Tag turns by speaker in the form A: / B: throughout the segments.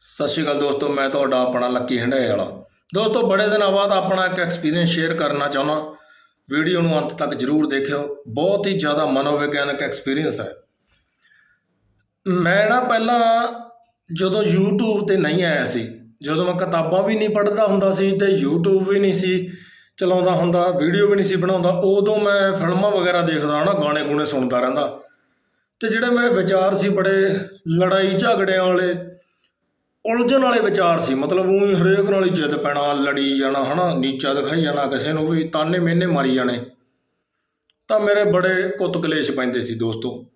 A: ਸਤਿ ਸ਼੍ਰੀ ਅਕਾਲ ਦੋਸਤੋ, ਮੈਂ ਤੁਹਾਡਾ ਆਪਣਾ ਲੱਕੀ ਹੰਡਾਏ ਵਾਲਾ ਦੋਸਤੋ, ਬੜੇ ਦਿਨਾਂ ਬਾਅਦ ਆਪਣਾ ਇੱਕ ਐਕਸਪੀਰੀਅੰਸ ਸ਼ੇਅਰ ਕਰਨਾ ਚਾਹੁੰਦਾ। ਵੀਡੀਓ ਨੂੰ ਅੰਤ ਤੱਕ ਜਰੂਰ ਦੇਖਿਓ। ਬਹੁਤ ਹੀ ਜ਼ਿਆਦਾ ਮਨੋਵਿਗਿਆਨਕ ਐਕਸਪੀਰੀਅੰਸ ਹੈ। ਮੈਂ ਨਾ ਪਹਿਲਾਂ ਜਦੋਂ YouTube ਤੇ ਨਹੀਂ ਆਇਆ ਸੀ, ਜਦੋਂ ਮੈਂ ਕਿਤਾਬਾਂ ਵੀ ਨਹੀਂ ਪੜ੍ਹਦਾ ਹੁੰਦਾ ਸੀ ਤੇ YouTube ਵੀ ਨਹੀਂ ਸੀ ਚਲਾਉਂਦਾ ਹੁੰਦਾ, ਵੀਡੀਓ ਵੀ ਨਹੀਂ ਸੀ ਬਣਾਉਂਦਾ, ਉਦੋਂ ਮੈਂ ਫਿਲਮਾਂ ਵਗੈਰਾ ਦੇਖਦਾ ਹਨਾ ਗਾਣੇ ਗੁਣੇ ਸੁਣਦਾ ਰਹਿੰਦਾ। ਤੇ ਜਿਹੜੇ ਮੇਰੇ ਵਿਚਾਰ ਸੀ ਬੜੇ ਲੜਾਈ ਝਗੜਿਆਂ ਵਾਲੇ ਉਲਝਣ ਵਾਲੇ ਵਿਚਾਰ ਸੀ। ਮਤਲਬ ਉਹ ਹਰੇਕ ਨਾਲ ਹੀ ਜਿੱਦ ਪੈਣਾ, ਲੜੀ ਜਾਣਾ, ਹਨਾ? ਨੀਚਾ ਦਿਖਾਈ ਜਾਣਾ ਕਿਸੇ ਨੂੰ ਵੀ, ਤਾਨੇ ਮਿਹਨੇ ਮਾਰੀ ਜਾਣੇ। ਤਾਂ ਮੇਰੇ ਬੜੇ ਕੁੱਤ ਕਲੇਸ਼ ਪੈਂਦੇ ਸੀ ਦੋਸਤੋ।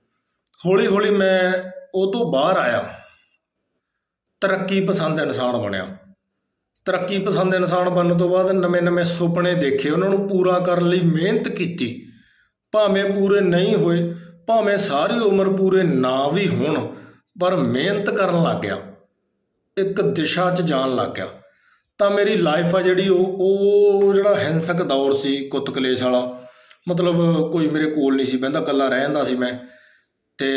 A: ਹੌਲੀ ਹੌਲੀ ਮੈਂ ਉਹ ਤੋਂ ਬਾਹਰ ਆਇਆ। ਤਰੱਕੀ ਪਸੰਦ ਇਨਸਾਨ ਬਣਿਆ। ਤਰੱਕੀ ਪਸੰਦ ਇਨਸਾਨ ਬਣਨ ਤੋਂ ਬਾਅਦ ਨਵੇਂ-ਨਵੇਂ ਸੁਪਨੇ ਦੇਖੇ। ਉਹਨਾਂ ਨੂੰ ਪੂਰਾ ਕਰਨ ਲਈ ਮਿਹਨਤ ਕੀਤੀ। ਭਾਵੇਂ ਪੂਰੇ ਨਹੀਂ ਹੋਏ, ਭਾਵੇਂ ਸਾਰੀ ਉਮਰ ਪੂਰੇ ਨਾ ਵੀ ਹੋਣ, ਪਰ ਮਿਹਨਤ ਕਰਨ ਲੱਗ ਗਿਆ। ਇੱਕ ਦਿਸ਼ਾ 'ਚ ਜਾਣ ਲੱਗ ਗਿਆ। ਤਾਂ ਮੇਰੀ ਲਾਈਫ ਆ ਜਿਹੜੀ ਉਹ ਉਹ ਜਿਹੜਾ ਹਿੰਸਕ ਦੌਰ ਸੀ ਕੁੱਤ ਕਲੇਸ਼ ਵਾਲਾ, ਮਤਲਬ ਕੋਈ ਮੇਰੇ ਕੋਲ ਨਹੀਂ ਸੀ, ਬਹਿੰਦਾ, ਇਕੱਲਾ ਰਹਿੰਦਾ ਸੀ ਮੈਂ। ਤੇ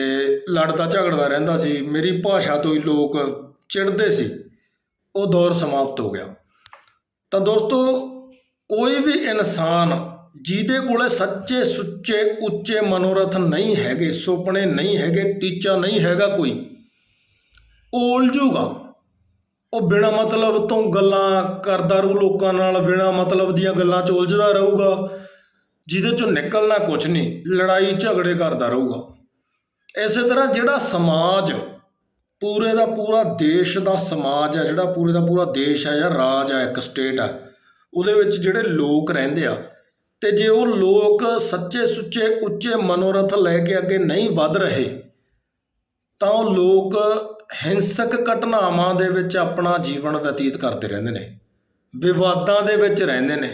A: ਲੜਦਾ, ਝਗੜਦਾ ਰਹਿੰਦਾ ਸੀ। ਮੇਰੀ ਭਾਸ਼ਾ ਤੋਂ ਹੀ ਲੋਕ ਚਿੜਦੇ ਸੀ। ਉਹ ਦੌਰ ਸਮਾਪਤ ਹੋ ਗਿਆ। ਤਾਂ ਦੋਸਤੋ, ਕੋਈ ਵੀ ਇਨਸਾਨ ਜਿਹਦੇ ਕੋਲੇ ਸੱਚੇ, ਸੁੱਚੇ, ਉੱਚੇ ਮਨੋਰਥ ਨਹੀਂ ਹੈਗੇ, ਸੁਪਨੇ ਨਹੀਂ ਹੈਗੇ, ਟੀਚਾ ਨਹੀਂ ਹੈਗਾ ਕੋਈ ਉਹ ਉਲਝੂਗਾ। ਉਹ ਬਿਨਾ ਮਤਲਬ ਤੋਂ ਗੱਲਾਂ ਕਰਦਾ ਰਹੂ ਲੋਕਾਂ ਨਾਲ, ਬਿਨਾ ਮਤਲਬ ਦੀਆਂ ਗੱਲਾਂ 'ਚ ਉਲਝਦਾ ਰਹੂਗਾ, ਜਿਹਦੇ 'ਚੋਂ ਨਿਕਲਣਾ ਕੁਝ ਨਹੀਂ, ਲੜਾਈ ਝਗੜੇ ਕਰਦਾ ਰਹੂਗਾ। ਇਸੇ ਤਰ੍ਹਾਂ ਜਿਹੜਾ ਸਮਾਜ ਪੂਰੇ ਦਾ ਪੂਰਾ ਦੇਸ਼ ਦਾ ਸਮਾਜ ਹੈ, ਜਿਹੜਾ ਪੂਰੇ ਦਾ ਪੂਰਾ ਦੇਸ਼ ਹੈ, ਜਾਂ ਰਾਜ ਹੈ, ਇੱਕ ਸਟੇਟ ਹੈ, ਉਹਦੇ ਵਿੱਚ ਜਿਹੜੇ ਲੋਕ ਰਹਿੰਦੇ ਆ, ਤੇ ਜੇ ਉਹ ਲੋਕ ਸੱਚੇ ਸੁੱਚੇ ਉੱਚੇ ਮਨੋਰਥ ਲੈ ਕੇ ਅੱਗੇ ਨਹੀਂ ਵੱਧ ਰਹੇ ਤਾਂ ਉਹ ਲੋਕ ਹਿੰਸਕ ਘਟਨਾਵਾਂ ਦੇ ਵਿੱਚ ਆਪਣਾ ਜੀਵਨ ਬਤੀਤ ਕਰਦੇ ਰਹਿੰਦੇ ਨੇ, ਵਿਵਾਦਾਂ ਦੇ ਵਿੱਚ ਰਹਿੰਦੇ ਨੇ,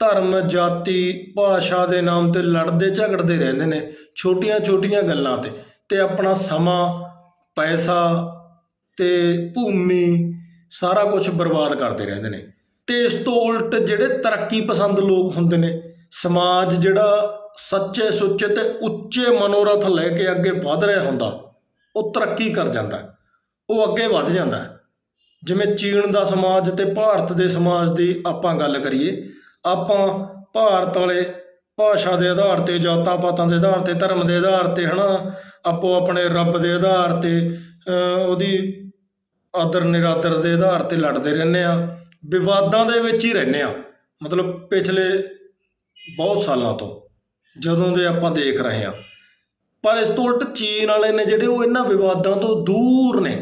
A: ਧਰਮ, ਜਾਤੀ, ਭਾਸ਼ਾ ਦੇ ਨਾਮ ਤੇ ਲੜਦੇ ਝਗੜਦੇ ਰਹਿੰਦੇ ਨੇ ਛੋਟੀਆਂ-ਛੋਟੀਆਂ ਗੱਲਾਂ ਤੇ ਤੇ ਆਪਣਾ ਸਮਾਂ, ਪੈਸਾ ਤੇ ਭੂਮੀ ਸਾਰਾ ਕੁਝ ਬਰਬਾਦ ਕਰਦੇ ਰਹਿੰਦੇ ਨੇ। ਤੇ ਇਸ ਤੋਂ ਉਲਟ ਜਿਹੜੇ ਤਰੱਕੀ ਪਸੰਦ ਲੋਕ ਹੁੰਦੇ ਨੇ, ਸਮਾਜ ਜਿਹੜਾ ਸੱਚੇ ਸੁੱਚੇ ਤੇ ਉੱਚੇ ਮਨੋਰਥ ਲੈ ਕੇ ਅੱਗੇ ਵਧ ਰਿਹਾ ਹੁੰਦਾ ਉਹ ਤਰੱਕੀ ਕਰ ਜਾਂਦਾ ਉਹ ਅੱਗੇ ਵੱਧ ਜਾਂਦਾ ਜਿਵੇਂ ਚੀਨ ਦਾ ਸਮਾਜ ਤੇ ਭਾਰਤ ਦੇ ਸਮਾਜ ਦੀ ਆਪਾਂ ਗੱਲ ਕਰੀਏ, ਆਪਾਂ ਭਾਰਤ ਵਾਲੇ ਭਾਸ਼ਾ ਦੇ ਆਧਾਰ ਤੇ, ਜਾਤਾਂ ਪਾਤਾਂ ਦੇ ਆਧਾਰ ਤੇ, ਧਰਮ ਦੇ ਆਧਾਰ ਤੇ, ਹਨਾ, ਆਪੋ ਆਪਣੇ ਰੱਬ ਦੇ ਆਧਾਰ ਤੇ ਉਹਦੀ ਆਦਰ ਨਿਰਾਦਰ ਦੇ ਆਧਾਰ ਤੇ ਲੜਦੇ ਰਹਿੰਦੇ ਆ ਵਿਵਾਦਾਂ ਦੇ ਵਿੱਚ ਹੀ ਰਹਿੰਦੇ ਆ ਮਤਲਬ ਪਿਛਲੇ ਬਹੁਤ ਸਾਲਾਂ ਤੋਂ ਜਦੋਂ ਦੇ ਆਪਾਂ ਦੇਖ ਰਹੇ ਆ ਪਰ ਇਸ ਤੋਂ ਉਲਟ ਚੀਨ ਵਾਲੇ ਨੇ ਜਿਹੜੇ ਉਹ ਇਹਨਾਂ ਵਿਵਾਦਾਂ ਤੋਂ ਦੂਰ ਨੇ,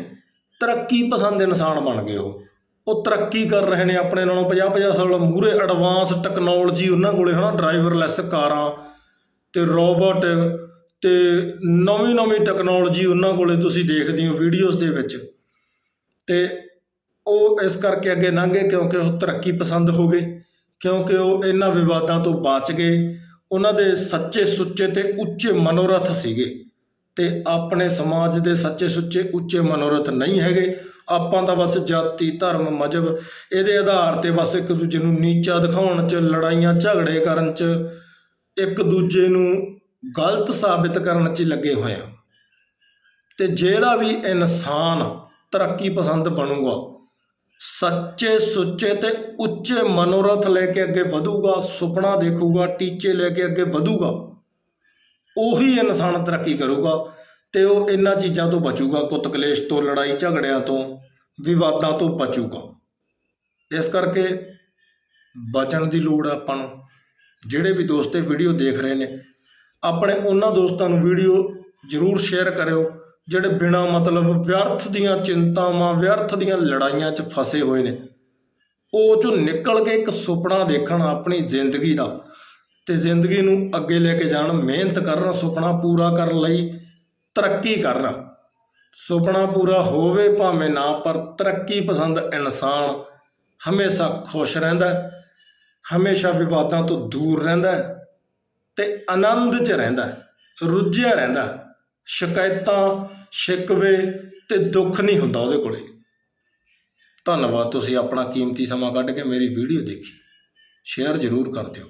A: ਤਰੱਕੀ ਪਸੰਦ ਇਨਸਾਨ ਬਣ ਗਏ ਉਹ। ਉਹ ਤਰੱਕੀ ਕਰ ਰਹੇ ਨੇ ਆਪਣੇ ਨਾਲੋਂ 50-50 ਸਾਲ ਮੂਹਰੇ ਐਡਵਾਂਸ ਟੈਕਨੋਲੋਜੀ ਉਹਨਾਂ ਕੋਲੇ, ਹਨਾ ਡਰਾਈਵਰਲੈਸ ਕਾਰਾਂ ਤੇ ਰੋਬੋਟ ਤੇ ਨਵੀਂ ਨਵੀਂ ਟੈਕਨੋਲੋਜੀ ਉਹਨਾਂ ਕੋਲੇ ਤੁਸੀਂ ਦੇਖਦੇ ਹੋ ਵੀਡੀਓਜ਼ ਦੇ ਵਿੱਚ। ਤੇ ਉਹ ਇਸ ਕਰਕੇ ਅੱਗੇ ਲੰਘੇ ਕਿਉਂਕਿ ਉਹ ਤਰੱਕੀ ਪਸੰਦ ਹੋ ਗਏ, ਕਿਉਂਕਿ ਉਹ ਇਹਨਾਂ ਵਿਵਾਦਾਂ ਤੋਂ ਬਚ ਗਏ। ਉਹਨਾਂ ਦੇ ਸੱਚੇ ਸੁੱਚੇ ਤੇ ਉੱਚੇ ਮਨੋਰਥ ਸੀਗੇ ਤੇ ਆਪਣੇ ਸਮਾਜ ਦੇ ਸੱਚੇ ਸੁੱਚੇ ਉੱਚੇ ਮਨੋਰਥ ਨਹੀਂ ਹੈਗੇ। ਆਪਾਂ ਤਾਂ ਬਸ ਜਾਤੀ, ਧਰਮ ਮਜਬ ਇਹਦੇ ਆਧਾਰ ਤੇ ਬਸ ਇੱਕ ਦੂਜੇ ਨੂੰ ਨੀਚਾ ਦਿਖਾਉਣ 'ਚ, ਲੜਾਈਆਂ, ਝਗੜੇ ਕਰਨ 'ਚ, ਇੱਕ ਦੂਜੇ ਨੂੰ ਗਲਤ ਸਾਬਿਤ ਕਰਨ 'ਚ ਲੱਗੇ ਹੋਏ ਆ ਤੇ ਜਿਹੜਾ ਵੀ ਇਨਸਾਨ ਤਰੱਕੀ ਪਸੰਦ ਬਣੂਗਾ ਸੱਚੇ ਸੁੱਚੇ ਤੇ ਉੱਚੇ ਮਨੋਰਥ ਲੈ ਕੇ ਅੱਗੇ ਵਧੂਗਾ, ਸੁਪਨਾ ਦੇਖੂਗਾ, ਟੀਚੇ ਲੈ ਕੇ ਅੱਗੇ ਵਧੂਗਾ। ਉਹੀ ਇਨਸਾਨ ਤਰੱਕੀ ਕਰੂਗਾ ਤੇ ਉਹ ਇਹਨਾਂ ਚੀਜ਼ਾਂ ਤੋਂ ਬਚੂਗਾ, ਕੁੱਤ ਕਲੇਸ਼ ਤੋਂ, ਲੜਾਈ ਝਗੜਿਆਂ ਤੋਂ, ਵਿਵਾਦਾਂ ਤੋਂ ਬਚੂਗਾ। ਇਸ ਕਰਕੇ ਬਚਣ ਦੀ ਲੋੜ ਆ ਆਪਾਂ ਨੂੰ। ਜਿਹੜੇ ਵੀ ਦੋਸਤ ਇਹ ਵੀਡੀਓ ਦੇਖ ਰਹੇ ਨੇ, ਆਪਣੇ ਉਹਨਾਂ ਦੋਸਤਾਂ ਨੂੰ ਵੀਡੀਓ ਜ਼ਰੂਰ ਸ਼ੇਅਰ ਕਰਿਓ। ਜਿਹੜੇ ਬਿਨਾ ਮਤਲਬ ਵਿਅਰਥ ਦੀਆਂ ਚਿੰਤਾਵਾਂ, ਵਿਅਰਥ ਦੀਆਂ ਲੜਾਈਆਂ 'ਚ ਫਸੇ ਹੋਏ ਨੇ, ਉਹ ਚੋਂ ਨਿਕਲ ਕੇ ਇੱਕ ਸੁਪਨਾ ਦੇਖਣ ਆਪਣੀ ਜ਼ਿੰਦਗੀ ਦਾ ਤੇ ਜ਼ਿੰਦਗੀ ਨੂੰ ਅੱਗੇ ਲੈ ਕੇ ਜਾਣ, ਮਿਹਨਤ ਕਰਨ, ਸੁਪਨਾ ਪੂਰਾ ਕਰਨ ਲਈ ਤਰੱਕੀ ਕਰਨਾ। ਸੁਪਨਾ ਪੂਰਾ ਹੋਵੇ ਭਾਵੇਂ ਨਾ, ਪਰ ਤਰੱਕੀ ਪਸੰਦ ਇਨਸਾਨ ਹਮੇਸ਼ਾ ਖੁਸ਼ ਰਹਿੰਦਾ ਹਮੇਸ਼ਾ ਵਿਵਾਦਾਂ ਤੋਂ ਦੂਰ ਰਹਿੰਦਾ ਹੈ ਤੇ ਆਨੰਦ 'ਚ ਰਹਿੰਦਾ ਰੁੱਝਿਆ ਰਹਿੰਦਾ ਸ਼ਿਕਾਇਤਾਂ ਸ਼ਿਕਵੇ ਤੇ ਦੁੱਖ ਨਹੀਂ ਹੁੰਦਾ ਉਹਦੇ ਕੋਲੇ। ਧੰਨਵਾਦ, ਤੁਸੀਂ ਆਪਣਾ ਕੀਮਤੀ ਸਮਾਂ ਕੱਢ ਕੇ ਮੇਰੀ ਵੀਡੀਓ ਦੇਖੀ। ਸ਼ੇਅਰ ਜ਼ਰੂਰ ਕਰ ਦਿਓ।